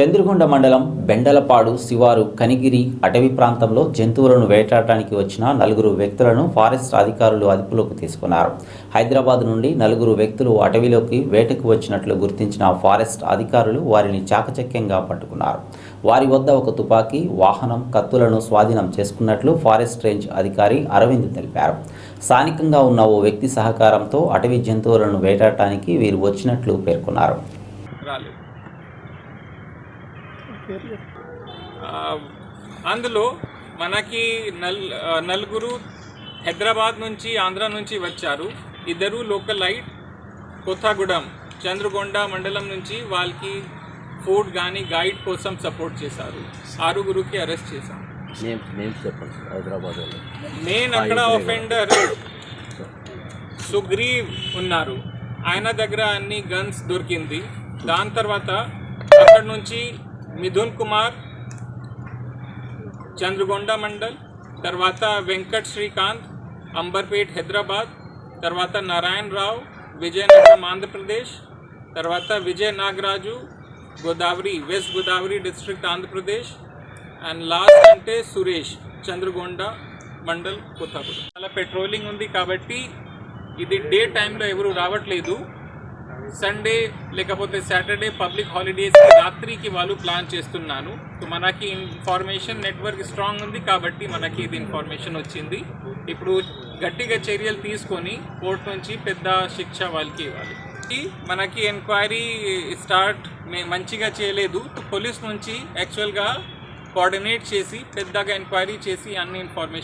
చంద్రగొండ మండలం బెండలపాడు శివారు కనిగిరి అటవీ ప్రాంతంలో జంతువులను వేటాడటానికి వచ్చిన నలుగురు వ్యక్తులను ఫారెస్ట్ అధికారులు అదుపులోకి తీసుకున్నారు. హైదరాబాద్ నుండి నలుగురు వ్యక్తులు అటవీలోకి వేటకు వచ్చినట్లు గుర్తించిన ఫారెస్ట్ అధికారులు వారిని చాకచక్యంగా పట్టుకున్నారు. వారి వద్ద ఒక తుపాకీ వాహనం కత్తులను స్వాధీనం చేసుకున్నట్లు ఫారెస్ట్ రేంజ్ అధికారి అరవింద్ తెలిపారు. స్థానికంగా ఉన్న ఓ వ్యక్తి సహకారంతో అటవీ జంతువులను వేటాడటానికి వీరు వచ్చినట్లు పేర్కొన్నారు. రాలేదు. అందులో మనకి నల్ నలుగురు హైదరాబాద్ నుంచి ఆంధ్ర నుంచి వచ్చారు. ఇద్దరు లోకల్ లైట్ కొత్తగూడెం చంద్రగొండ మండలం నుంచి వాళ్ళకి ఫుడ్ కానీ గైడ్ కోసం సపోర్ట్ చేశారు. ఆరుగురుకి అరెస్ట్ చేశాం హైదరాబాద్ మెయిన్ అక్కడ ఒఫెండర్ సుగ్రీవ్ ఉన్నారు. ఆయన దగ్గర అన్ని గన్స్ దొరికింది. దాని తర్వాత అక్కడ నుంచి మిథున్ కుమార్ చంద్రగొండ మండల్ తర్వాత వెంకట్ శ్రీకాంత్ అంబర్పేట్ హైదరాబాద్ తర్వాత నారాయణ రావు విజయనగరం ఆంధ్రప్రదేశ్ తర్వాత Vijaya Nagaraju Godavari west Godavari district Andhra Pradesh and last అంటే సురేష్ చంద్రగొండ మండల్ కొత్తగూడెం. అలా పెట్రోలింగ్ ఉంది కాబట్టి ఇది డే టైంలో ఎవరు రావట్లేదు. సండే లేకపోతే సాటర్డే పబ్లిక్ హాలిడేస్ రాత్రికి వాళ్ళు ప్లాన్ చేస్తున్నాను మనకి ఇన్ఫర్మేషన్ నెట్వర్క్ స్ట్రాంగ్ ఉంది కాబట్టి మనకి ఇది ఇన్ఫర్మేషన్ వచ్చింది. ఇప్పుడు గట్టిగా చర్యలు తీసుకొని కోర్టు నుంచి పెద్ద శిక్ష వాళ్ళకి ఇవ్వాలి. మనకి ఎంక్వైరీ స్టార్ట్ మంచిగా చేయలేదు. పోలీస్ నుంచి యాక్చువల్గా కోఆర్డినేట్ చేసి పెద్దగా ఎంక్వైరీ చేసి అన్ని ఇన్ఫర్మేషన్